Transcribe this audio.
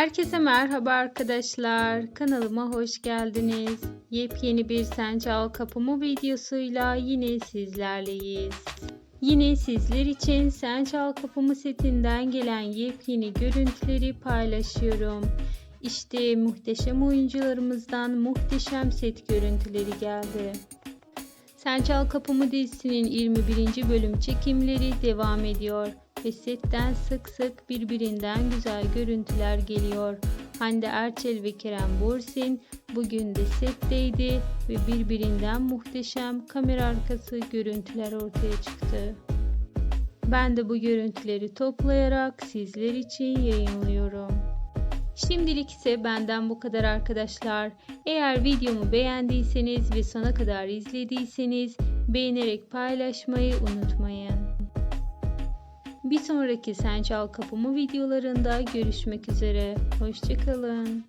Herkese merhaba arkadaşlar. Kanalıma hoş geldiniz. Yepyeni bir Sen Çal Kapımı videosuyla yine sizlerleyiz. Yine sizler için Sen Çal Kapımı setinden gelen yepyeni görüntüleri paylaşıyorum. İşte muhteşem oyuncularımızdan muhteşem set görüntüleri geldi. Sen Çal Kapımı dizisinin 21. bölüm çekimleri devam ediyor ve setten sık sık birbirinden güzel görüntüler geliyor. Hande Erçel ve Kerem Bursin bugün de setteydi ve birbirinden muhteşem kamera arkası görüntüler ortaya çıktı. Ben de bu görüntüleri toplayarak sizler için yayınlıyorum. Şimdilik ise benden bu kadar arkadaşlar. Eğer videomu beğendiyseniz ve sona kadar izlediyseniz beğenerek paylaşmayı unutmayın. Sonraki Sen Çal Kapımı videolarında görüşmek üzere. Hoşçakalın.